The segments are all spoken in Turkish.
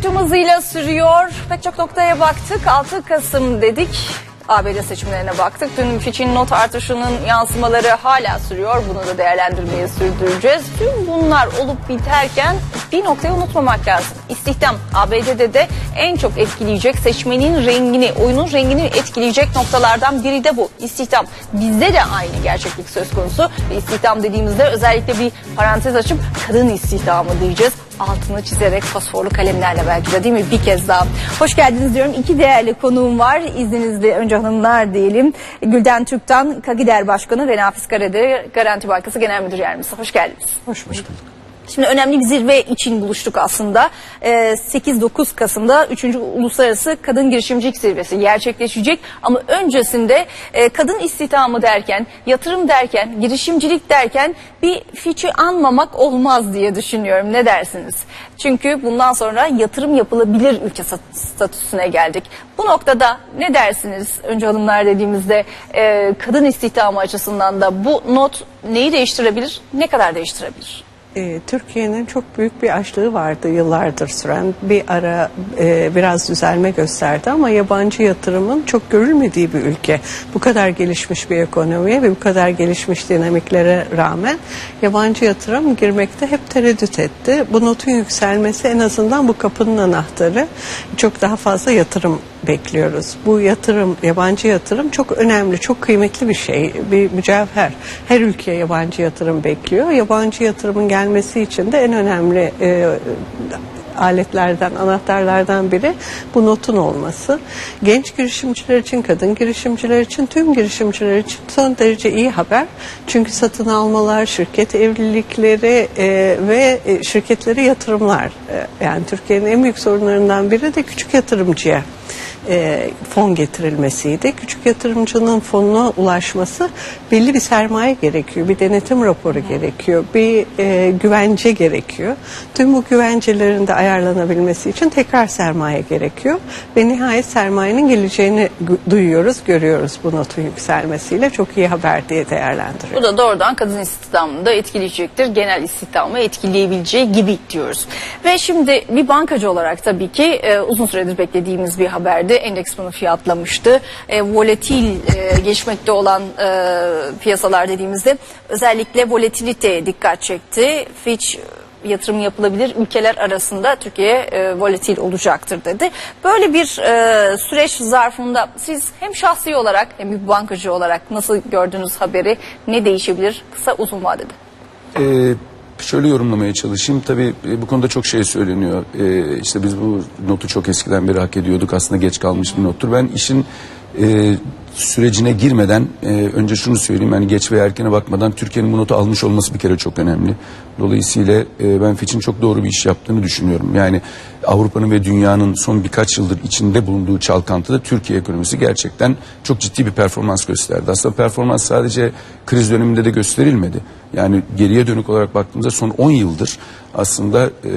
tüm hızıyla sürüyor. Pek çok noktaya baktık. 6 Kasım dedik. ABD seçimlerine baktık. Dün Fitch'in not artışının yansımaları hala sürüyor. Bunu da değerlendirmeye sürdüreceğiz. Tüm bunlar olup biterken bir noktayı unutmamak lazım. İstihdam ABD'de de en çok etkileyecek seçmenin rengini, oyunun rengini etkileyecek noktalardan biri de bu. İstihdam. Bizde de aynı gerçeklik söz konusu. Ve istihdam dediğimizde özellikle bir parantez açıp kadın istihdamı diyeceğiz altını çizerek fosforlu kalemlerle belki de değil mi bir kez daha. Hoş geldiniz diyorum. İki değerli konuğum var. İzninizle önce hanımlar diyelim. Gülden Türk'ten Kagider Başkanı ve Nafiz Karade Garanti Bankası Genel Müdür Yardımcısı. Hoş geldiniz. Hoş bulduk. Şimdi önemli bir zirve için buluştuk aslında. Ee, 8-9 Kasım'da 3. Uluslararası Kadın Girişimcilik Zirvesi gerçekleşecek. Ama öncesinde e, kadın istihdamı derken, yatırım derken, girişimcilik derken bir fiçi anmamak olmaz diye düşünüyorum. Ne dersiniz? Çünkü bundan sonra yatırım yapılabilir ülke statüsüne geldik. Bu noktada ne dersiniz? Önce hanımlar dediğimizde e, kadın istihdamı açısından da bu not neyi değiştirebilir, ne kadar değiştirebilir? Ee, Türkiye'nin çok büyük bir açlığı vardı yıllardır süren. Bir ara e, biraz düzelme gösterdi ama yabancı yatırımın çok görülmediği bir ülke. Bu kadar gelişmiş bir ekonomiye ve bu kadar gelişmiş dinamiklere rağmen yabancı yatırım girmekte hep tereddüt etti. Bu notun yükselmesi en azından bu kapının anahtarı. Çok daha fazla yatırım bekliyoruz. Bu yatırım, yabancı yatırım çok önemli, çok kıymetli bir şey, bir mücevher. Her ülke yabancı yatırım bekliyor. Yabancı yatırımın gelmesi için de en önemli e, aletlerden, anahtarlardan biri bu notun olması. Genç girişimciler için, kadın girişimciler için, tüm girişimciler için son derece iyi haber. Çünkü satın almalar, şirket evlilikleri e, ve e, şirketlere yatırımlar. E, yani Türkiye'nin en büyük sorunlarından biri de küçük yatırımcıya e, fon getirilmesiydi. Küçük yatırımcının fonuna ulaşması belli bir sermaye gerekiyor, bir denetim raporu gerekiyor, bir e, güvence gerekiyor. Tüm bu güvencelerin de ayarlanabilmesi için tekrar sermaye gerekiyor ve nihayet sermayenin geleceğini duyuyoruz, görüyoruz bu notun yükselmesiyle. Çok iyi haber diye değerlendiriyoruz. Bu da doğrudan kadın istihdamını da etkileyecektir. Genel istihdamı etkileyebileceği gibi diyoruz. Ve şimdi bir bankacı olarak tabii ki e, uzun süredir beklediğimiz bir haberdi. Endeks bunu fiyatlamıştı. E, volatil e, geçmekte olan e, piyasalar dediğimizde özellikle volatiliteye dikkat çekti. Fitch yatırım yapılabilir ülkeler arasında Türkiye e, volatil olacaktır dedi. Böyle bir e, süreç zarfında siz hem şahsi olarak hem bir bankacı olarak nasıl gördünüz haberi ne değişebilir kısa uzun vadede? Ee, şöyle yorumlamaya çalışayım. Tabii e, bu konuda çok şey söyleniyor. Ee, işte biz bu notu çok eskiden beri hak ediyorduk. Aslında geç kalmış bir nottur. Ben işin e, sürecine girmeden e, önce şunu söyleyeyim. Yani geç veya erkene bakmadan Türkiye'nin bu notu almış olması bir kere çok önemli. Dolayısıyla e, ben Fitch'in çok doğru bir iş yaptığını düşünüyorum. Yani Avrupa'nın ve dünyanın son birkaç yıldır içinde bulunduğu çalkantıda Türkiye ekonomisi gerçekten çok ciddi bir performans gösterdi. Aslında performans sadece kriz döneminde de gösterilmedi. Yani geriye dönük olarak baktığımızda son 10 yıldır aslında e,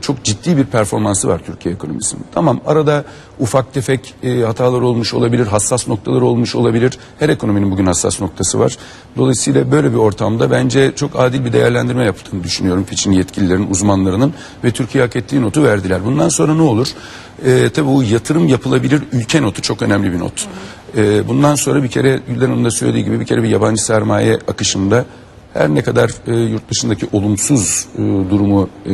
çok ciddi bir performansı var Türkiye ekonomisinin. Tamam arada ufak tefek e, hatalar olmuş olabilir, hassas noktalar olmuş olabilir. Her ekonominin bugün hassas noktası var. Dolayısıyla böyle bir ortamda bence çok adil bir değerlendirme yaptığını düşünüyorum Fitch'in yetkililerin, uzmanlarının ve Türkiye hak ettiği notu verdiler. Bundan sonra ne olur? E, tabii bu yatırım yapılabilir ülke notu çok önemli bir not. E, bundan sonra bir kere Gülden Hanım da söylediği gibi bir kere bir yabancı sermaye akışında her ne kadar e, yurt dışındaki olumsuz e, durumu e,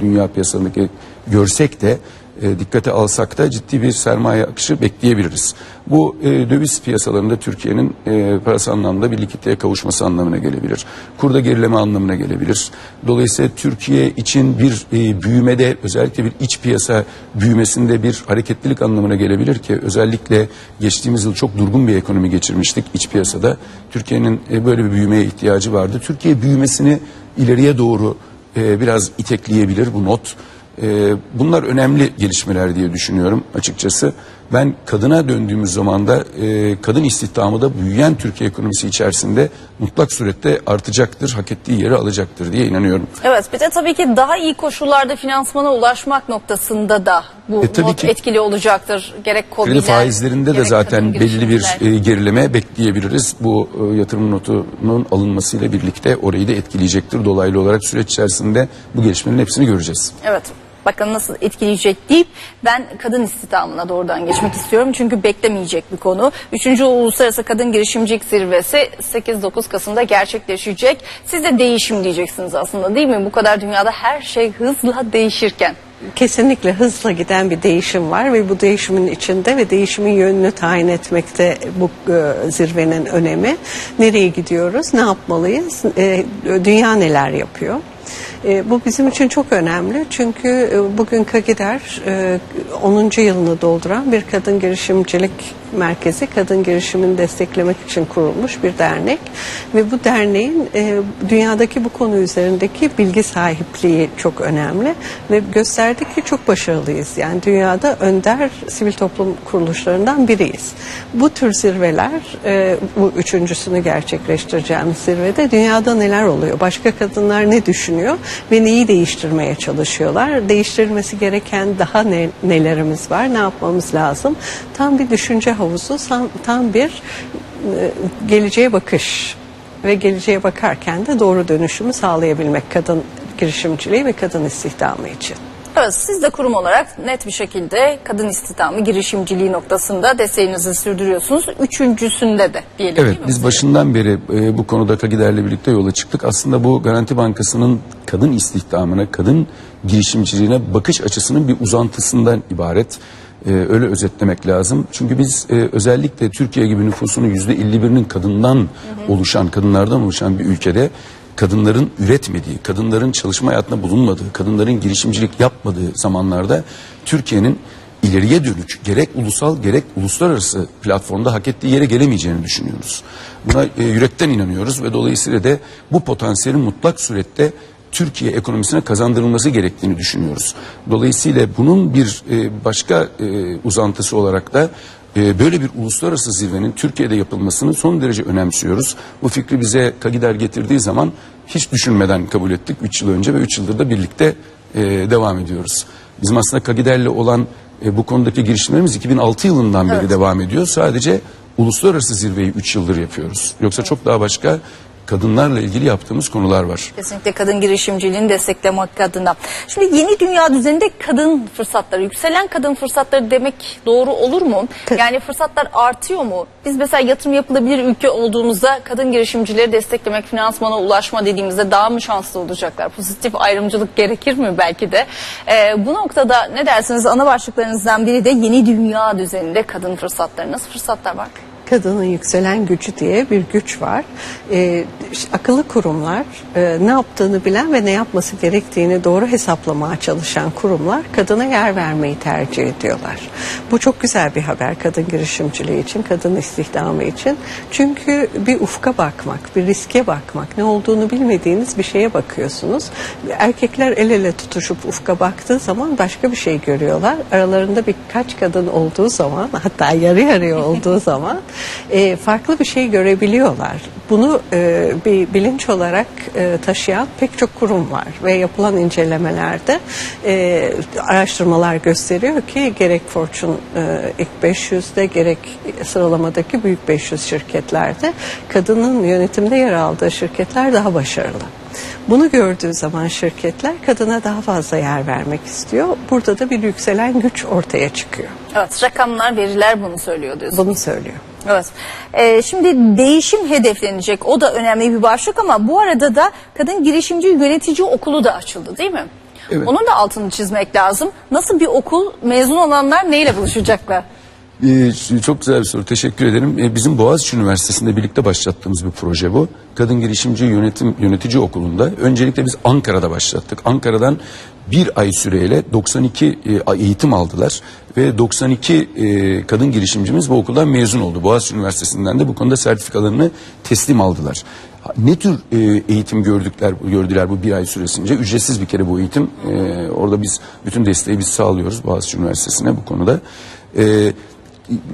dünya piyasalarındaki görsek de e, dikkate alsak da ciddi bir sermaye akışı bekleyebiliriz. Bu e, döviz piyasalarında Türkiye'nin e, parası anlamda bir likiditeye kavuşması anlamına gelebilir. Kurda gerileme anlamına gelebilir. Dolayısıyla Türkiye için bir e, büyümede özellikle bir iç piyasa büyümesinde bir hareketlilik anlamına gelebilir ki özellikle geçtiğimiz yıl çok durgun bir ekonomi geçirmiştik iç piyasada. Türkiye'nin e, böyle bir büyümeye ihtiyacı vardı. Türkiye büyümesini ileriye doğru e, biraz itekleyebilir bu not. Ee, bunlar önemli gelişmeler diye düşünüyorum açıkçası. Ben kadına döndüğümüz zaman da e, kadın istihdamı da büyüyen Türkiye ekonomisi içerisinde mutlak surette artacaktır, hak ettiği yeri alacaktır diye inanıyorum. Evet bir de tabii ki daha iyi koşullarda finansmana ulaşmak noktasında da bu E, tabii not ki. etkili olacaktır. Gerek COBİ'ler, Kredi faizlerinde de zaten belirli bir e, gerileme bekleyebiliriz. Bu e, yatırım notunun alınmasıyla birlikte orayı da etkileyecektir. Dolaylı olarak süreç içerisinde bu gelişmelerin hepsini göreceğiz. Evet. Bakalım nasıl etkileyecek deyip ben kadın istihdamına doğrudan geçmek istiyorum. Çünkü beklemeyecek bir konu. Üçüncü Uluslararası Kadın Girişimcilik Zirvesi 8-9 Kasım'da gerçekleşecek. Siz de değişim diyeceksiniz aslında değil mi? Bu kadar dünyada her şey hızla değişirken. Kesinlikle hızla giden bir değişim var ve bu değişimin içinde ve değişimin yönünü tayin etmekte bu e, zirvenin önemi. Nereye gidiyoruz, ne yapmalıyız, e, dünya neler yapıyor? E, bu bizim için çok önemli çünkü e, bugün Kagider e, 10. yılını dolduran bir kadın girişimcilik merkezi, kadın girişimini desteklemek için kurulmuş bir dernek ve bu derneğin e, dünyadaki bu konu üzerindeki bilgi sahipliği çok önemli ve gösterdik ki çok başarılıyız. Yani dünyada önder sivil toplum kuruluşlarından biriyiz. Bu tür zirveler, bu üçüncüsünü gerçekleştireceğimiz zirvede dünyada neler oluyor, başka kadınlar ne düşünüyor ve neyi değiştirmeye çalışıyorlar, değiştirilmesi gereken daha ne, nelerimiz var, ne yapmamız lazım, tam bir düşünce havuzu, tam, tam bir e, geleceğe bakış ve geleceğe bakarken de doğru dönüşümü sağlayabilmek kadın girişimciliği ve kadın istihdamı için. Evet, siz de kurum olarak net bir şekilde kadın istihdamı girişimciliği noktasında desteğinizi sürdürüyorsunuz. Üçüncüsünde de diyelim Evet değil mi? biz başından beri e, bu konuda Kagider'le birlikte yola çıktık. Aslında bu Garanti Bankası'nın kadın istihdamına, kadın girişimciliğine bakış açısının bir uzantısından ibaret. E, öyle özetlemek lazım. Çünkü biz e, özellikle Türkiye gibi nüfusunun yüzde 51'inin kadından oluşan, kadınlardan oluşan bir ülkede kadınların üretmediği, kadınların çalışma hayatında bulunmadığı, kadınların girişimcilik yapmadığı zamanlarda Türkiye'nin ileriye dönük gerek ulusal gerek uluslararası platformda hak ettiği yere gelemeyeceğini düşünüyoruz. Buna e, yürekten inanıyoruz ve dolayısıyla da bu potansiyelin mutlak surette Türkiye ekonomisine kazandırılması gerektiğini düşünüyoruz. Dolayısıyla bunun bir e, başka e, uzantısı olarak da e, böyle bir uluslararası zirvenin Türkiye'de yapılmasını son derece önemsiyoruz. Bu fikri bize Kagider getirdiği zaman hiç düşünmeden kabul ettik 3 yıl önce ve 3 yıldır da birlikte e, devam ediyoruz. Bizim aslında Kagider'le olan e, bu konudaki girişimlerimiz 2006 yılından beri Evet. devam ediyor. Sadece uluslararası zirveyi 3 yıldır yapıyoruz. Yoksa çok daha başka kadınlarla ilgili yaptığımız konular var. Kesinlikle kadın girişimciliğini desteklemek adına. Şimdi yeni dünya düzeninde kadın fırsatları, yükselen kadın fırsatları demek doğru olur mu? Yani fırsatlar artıyor mu? Biz mesela yatırım yapılabilir ülke olduğumuzda kadın girişimcileri desteklemek, finansmana ulaşma dediğimizde daha mı şanslı olacaklar? Pozitif ayrımcılık gerekir mi belki de? Ee, bu noktada ne dersiniz? Ana başlıklarınızdan biri de yeni dünya düzeninde kadın fırsatları. Nasıl fırsatlar var? Kadının yükselen gücü diye bir güç var. Ş- akıllı kurumlar e, ne yaptığını bilen ve ne yapması gerektiğini doğru hesaplamaya çalışan kurumlar kadına yer vermeyi tercih ediyorlar. Bu çok güzel bir haber kadın girişimciliği için, kadın istihdamı için. Çünkü bir ufka bakmak, bir riske bakmak, ne olduğunu bilmediğiniz bir şeye bakıyorsunuz. Erkekler el ele tutuşup ufka baktığı zaman başka bir şey görüyorlar. Aralarında birkaç kadın olduğu zaman, hatta yarı yarıya olduğu zaman e, farklı bir şey görebiliyorlar. Bunu e, bir bilinç olarak e, taşıyan pek çok kurum var ve yapılan incelemelerde e, araştırmalar gösteriyor ki gerek Fortune e, ilk 500'de gerek sıralamadaki büyük 500 şirketlerde kadının yönetimde yer aldığı şirketler daha başarılı. Bunu gördüğü zaman şirketler kadına daha fazla yer vermek istiyor. Burada da bir yükselen güç ortaya çıkıyor. Evet, rakamlar, veriler bunu söylüyor diyorsunuz. Bunu söylüyor. Evet. Ee, şimdi değişim hedeflenecek. O da önemli bir başlık ama bu arada da kadın girişimci yönetici okulu da açıldı değil mi? Evet. Onun da altını çizmek lazım. Nasıl bir okul? Mezun olanlar neyle buluşacaklar? Ee, çok güzel bir soru. Teşekkür ederim. Ee, bizim Boğaziçi Üniversitesi'nde birlikte başlattığımız bir proje bu. Kadın Girişimci Yönetim Yönetici Okulu'nda. Öncelikle biz Ankara'da başlattık. Ankara'dan bir ay süreyle 92 e, eğitim aldılar ve 92 e, kadın girişimcimiz bu okuldan mezun oldu. Boğaziçi Üniversitesi'nden de bu konuda sertifikalarını teslim aldılar. Ne tür e, eğitim gördükler gördüler bu bir ay süresince? Ücretsiz bir kere bu eğitim. E, orada biz bütün desteği biz sağlıyoruz Boğaziçi Üniversitesi'ne bu konuda. E,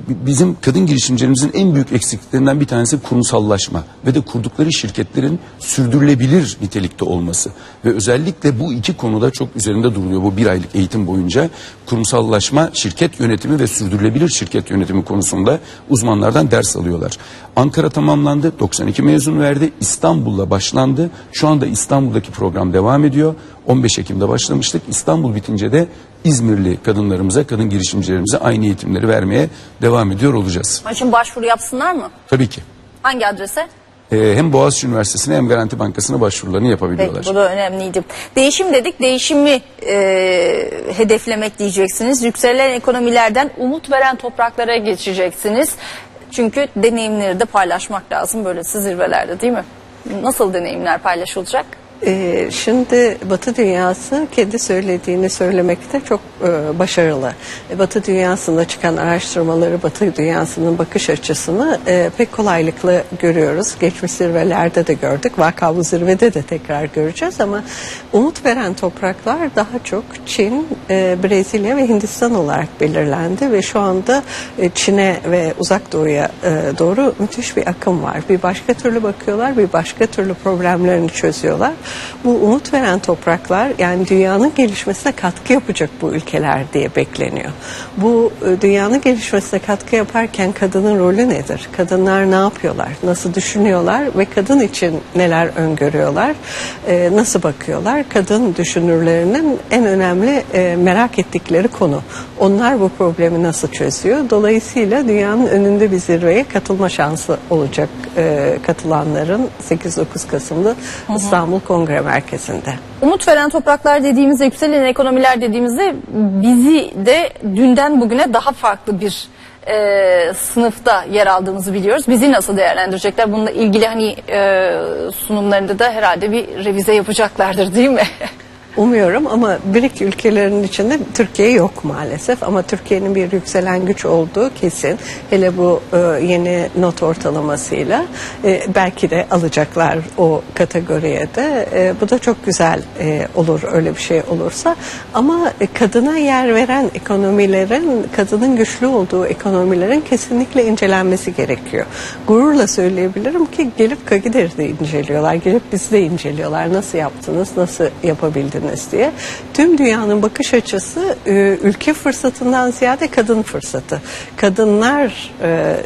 bizim kadın girişimcilerimizin en büyük eksikliklerinden bir tanesi kurumsallaşma ve de kurdukları şirketlerin sürdürülebilir nitelikte olması ve özellikle bu iki konuda çok üzerinde duruluyor bu bir aylık eğitim boyunca kurumsallaşma, şirket yönetimi ve sürdürülebilir şirket yönetimi konusunda uzmanlardan ders alıyorlar. Ankara tamamlandı, 92 mezun verdi, İstanbul'la başlandı. Şu anda İstanbul'daki program devam ediyor. 15 Ekim'de başlamıştık. İstanbul bitince de İzmirli kadınlarımıza, kadın girişimcilerimize aynı eğitimleri vermeye devam ediyor olacağız. İçin başvuru yapsınlar mı? Tabii ki. Hangi adrese? Ee, hem Boğaziçi Üniversitesi'ne hem Garanti Bankası'na başvurularını Peki yapabiliyorlar. bu da önemliydi. Değişim dedik. Değişimi e, hedeflemek diyeceksiniz. Yükselen ekonomilerden umut veren topraklara geçeceksiniz. Çünkü deneyimleri de paylaşmak lazım böyle zirvelerde değil mi? Nasıl deneyimler paylaşılacak? Ee, şimdi Batı dünyası kendi söylediğini söylemekte çok e, başarılı. E, Batı dünyasında çıkan araştırmaları, Batı dünyasının bakış açısını e, pek kolaylıkla görüyoruz. Geçmiş zirvelerde de gördük, vaka bu zirvede de tekrar göreceğiz ama umut veren topraklar daha çok Çin, e, Brezilya ve Hindistan olarak belirlendi ve şu anda e, Çin'e ve Uzak Doğu'ya e, doğru müthiş bir akım var. Bir başka türlü bakıyorlar, bir başka türlü problemlerini çözüyorlar. Bu umut veren topraklar yani dünyanın gelişmesine katkı yapacak bu ülkeler diye bekleniyor. Bu e, dünyanın gelişmesine katkı yaparken kadının rolü nedir? Kadınlar ne yapıyorlar? Nasıl düşünüyorlar ve kadın için neler öngörüyorlar? E, nasıl bakıyorlar? Kadın düşünürlerinin en önemli e, merak ettikleri konu. Onlar bu problemi nasıl çözüyor? Dolayısıyla dünyanın önünde bir zirveye katılma şansı olacak e, katılanların 8-9 Kasım'da İstanbul Kongre Merkezi'nde. Umut veren topraklar dediğimizde, yükselen ekonomiler dediğimizde bizi de dünden bugüne daha farklı bir e, sınıfta yer aldığımızı biliyoruz. Bizi nasıl değerlendirecekler? Bununla ilgili hani e, sunumlarında da herhalde bir revize yapacaklardır değil mi? Umuyorum ama BRIC ülkelerinin içinde Türkiye yok maalesef ama Türkiye'nin bir yükselen güç olduğu kesin. Hele bu e, yeni not ortalamasıyla e, belki de alacaklar o kategoriye de. E, bu da çok güzel olur öyle bir şey olursa. Ama kadına yer veren ekonomilerin, kadının güçlü olduğu ekonomilerin kesinlikle incelenmesi gerekiyor. Gururla söyleyebilirim ki gelip Kagider'i de inceliyorlar, gelip bizi de inceliyorlar. Nasıl yaptınız, nasıl yapabildiniz? Diye. Tüm dünyanın bakış açısı e, ülke fırsatından ziyade kadın fırsatı. Kadınlar e,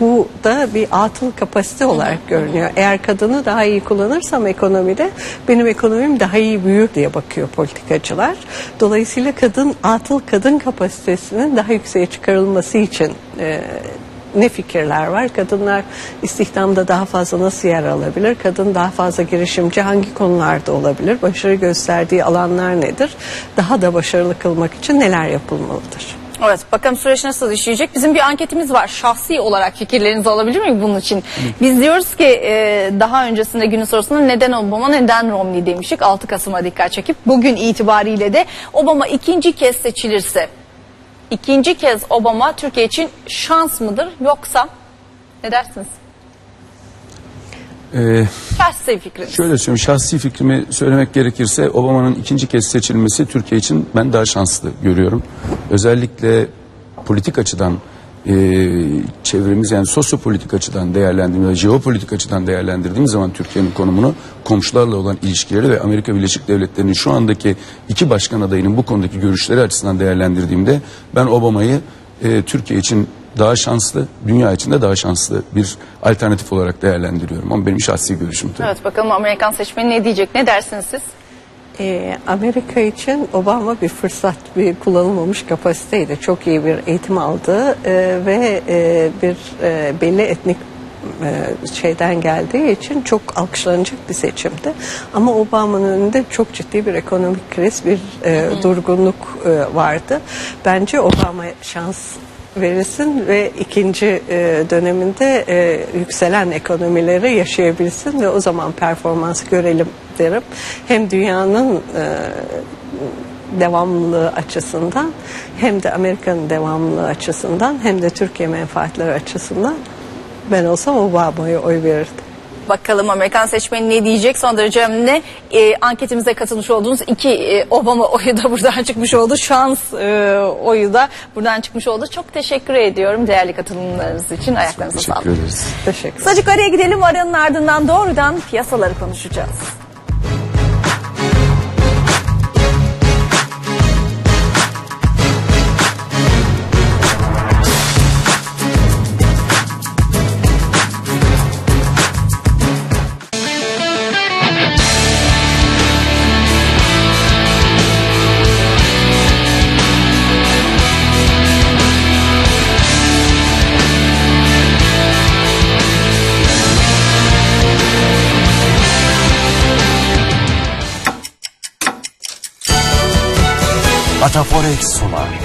bu da bir atıl kapasite olarak görünüyor. Eğer kadını daha iyi kullanırsam ekonomide benim ekonomim daha iyi büyür diye bakıyor politikacılar. Dolayısıyla kadın atıl kadın kapasitesinin daha yükseğe çıkarılması için e, ne fikirler var? Kadınlar istihdamda daha fazla nasıl yer alabilir? Kadın daha fazla girişimci hangi konularda olabilir? Başarı gösterdiği alanlar nedir? Daha da başarılı kılmak için neler yapılmalıdır? Evet bakalım süreç nasıl işleyecek. Bizim bir anketimiz var. Şahsi olarak fikirlerinizi alabilir miyim bunun için? Biz diyoruz ki e, daha öncesinde günün sorusunda neden Obama neden Romney demiştik. 6 Kasım'a dikkat çekip bugün itibariyle de Obama ikinci kez seçilirse ikinci kez Obama Türkiye için şans mıdır yoksa ne dersiniz? Ee, Şahsi fikriniz. şöyle söyleyeyim, şahsi fikrimi söylemek gerekirse Obama'nın ikinci kez seçilmesi Türkiye için ben daha şanslı görüyorum. Özellikle politik açıdan e, çevremiz yani sosyopolitik açıdan değerlendirdiğimiz, jeopolitik açıdan değerlendirdiğimiz zaman Türkiye'nin konumunu komşularla olan ilişkileri ve Amerika Birleşik Devletleri'nin şu andaki iki başkan adayının bu konudaki görüşleri açısından değerlendirdiğimde ben Obama'yı e, Türkiye için daha şanslı, dünya için de daha şanslı bir alternatif olarak değerlendiriyorum. Ama benim şahsi görüşüm tabii. Evet bakalım Amerikan seçmeni ne diyecek? Ne dersiniz siz? Ee, Amerika için Obama bir fırsat, bir kullanılmamış kapasiteydi. Çok iyi bir eğitim aldı e, ve e, bir e, belli etnik şeyden geldiği için çok alkışlanacak bir seçimdi. Ama Obama'nın önünde çok ciddi bir ekonomik kriz, bir e, durgunluk e, vardı. Bence Obama şans verilsin ve ikinci e, döneminde e, yükselen ekonomileri yaşayabilsin ve o zaman performansı görelim derim. Hem dünyanın e, devamlılığı açısından hem de Amerika'nın devamlılığı açısından hem de Türkiye menfaatleri açısından ben olsam Obama'ya oy verirdim. Bakalım Amerikan seçmeni ne diyecek son derece önemli. E, anketimize katılmış olduğunuz iki e, Obama oyu da buradan çıkmış oldu. Şans e, oyu da buradan çıkmış oldu. Çok teşekkür ediyorum değerli katılımlarınız için. Ayaklarınıza sağlık. Teşekkür ederiz. Teşekkür Kısacık araya gidelim. Aranın ardından doğrudan piyasaları konuşacağız. Metafor X sunar.